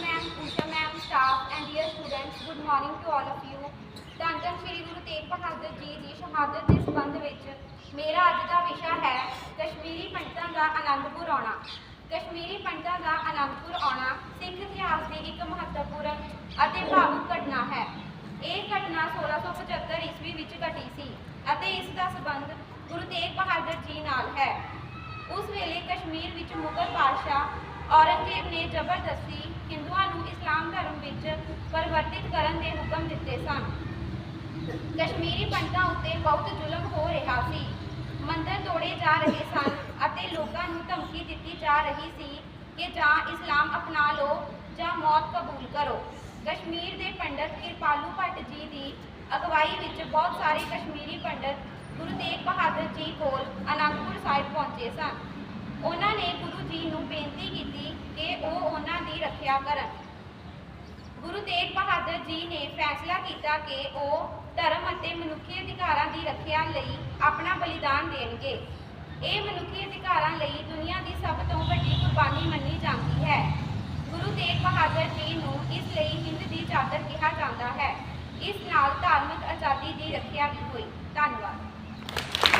ma'am, Usha ma'am, staff and dear students, good morning to all of you. ਧੰਨ ਧੰਨ ਸ਼੍ਰੀ ਗੁਰੂ ਤੇਗ ਬਹਾਦਰ ਜੀ ਦੀ ਸ਼ਹਾਦਤ ਦੇ ਸੰਬੰਧ ਵਿੱਚ ਮੇਰਾ ਅੱਜ ਦਾ ਵਿਸ਼ਾ ਹੈ ਕਸ਼ਮੀਰੀ ਪੰਡਤਾਂ ਦਾ ਆਨੰਦਪੁਰ ਆਉਣਾ। ਕਸ਼ਮੀਰੀ ਪੰਡਤਾਂ ਦਾ ਆਨੰਦਪੁਰ ਆਉਣਾ ਸਿੱਖ ਇਤਿਹਾਸ ਦੀ ਇੱਕ ਮਹੱਤਵਪੂਰਨ ਅਤੇ ਭਾਵੁਕ ਘਟਨਾ ਹੈ। ਇਹ ਘਟਨਾ 1675 ਈਸਵੀ ਵਿੱਚ ਘਟੀ ਸੀ ਅਤੇ ਇਸ ਦਾ ਸੰਬੰਧ ਗੁਰੂ ਤੇਗ ਬਹਾਦਰ ਜੀ ਨਾਲ ਹੈ। ਉਸ ਵੇਲੇ ਕਸ਼ਮੀਰ ਵਿੱਚ ਮੁਗਲ ਬਾਦਸ਼ਾਹ ਔਰੰਗਜ਼ੇਬ ਨੇ ਜ਼ਬਰਦਸਤੀ ਹਿੰਦੂਆਂ ਨੂੰ ਇਸਲਾਮ ਧਰਮ ਵਿੱਚ ਪਰਿਵਰਤਿਤ ਕਰਨ ਦੇ ਹੁਕਮ ਦਿੱਤੇ ਸਨ। ਕਸ਼ਮੀਰੀ ਪੰਡਤਾਂ ਉੱਤੇ ਬਹੁਤ ਜ਼ੁਲਮ ਹੋ ਰਿਹਾ ਸੀ। ਮੰਦਰ ਤੋੜੇ ਜਾ ਰਹੇ ਸਨ ਅਤੇ ਲੋਕਾਂ ਨੂੰ ਧਮਕੀ ਦਿੱਤੀ ਜਾ ਰਹੀ ਸੀ ਕਿ ਜਾਂ ਇਸਲਾਮ ਅਪਣਾ ਲਓ ਜਾਂ ਮੌਤ ਕਬੂਲ ਕਰੋ। ਕਸ਼ਮੀਰ ਦੇ ਪੰਡਤ ਕਿਰਪਾਲੂ ਭੱਟ ਜੀ ਦੀ ਅਗਵਾਈ ਵਿੱਚ ਬਹੁਤ ਸਾਰੇ ਕਸ਼ਮੀਰੀ ਪੰਡਤ ਗੁਰੂ ਤੇਗ ਬਹਾਦਰ ਜੀ ਕੋਲ ਅਨੰਦਪੁਰ ਸਾਹਿਬ ਪਹੁੰਚੇ ਸਨ। ਉਹਨਾਂ ਨੇ ਗੁਰੂ ਜੀ ਨੂੰ ਬੇਨਤੀ ਕੀਤੀ ਕਿ ਉਹ ਉਹਨਾਂ ਦੀ ਰੱਖਿਆ ਕਰਨ ਗੁਰੂ ਤੇਗ ਬਹਾਦਰ ਜੀ ਨੇ ਫੈਸਲਾ ਕੀਤਾ ਕਿ ਉਹ ਧਰਮ ਅਤੇ ਮਨੁੱਖੀ ਅਧਿਕਾਰਾਂ ਦੀ ਰੱਖਿਆ ਲਈ ਆਪਣਾ ਬਲੀਦਾਨ ਦੇਣਗੇ। ਇਹ ਮਨੁੱਖੀ ਅਧਿਕਾਰਾਂ ਲਈ ਦੁਨੀਆ ਦੀ ਸਭ ਤੋਂ ਵੱਡੀ ਕੁਰਬਾਨੀ ਮੰਨੀ ਜਾਂਦੀ ਹੈ। ਗੁਰੂ ਤੇਗ ਬਹਾਦਰ ਜੀ ਨੂੰ ਇਸ ਲਈ ਹਿੰਦ ਦੀ ਚਾਦਰ ਕਿਹਾ ਜਾਂਦਾ ਹੈ। ਇਸ ਨਾਲ ਧਾਰਮਿਕ ਆਜ਼ਾਦੀ ਦੀ ਰੱਖਿਆ ਵੀ ਹੋਈ। ਧੰਨਵਾਦ।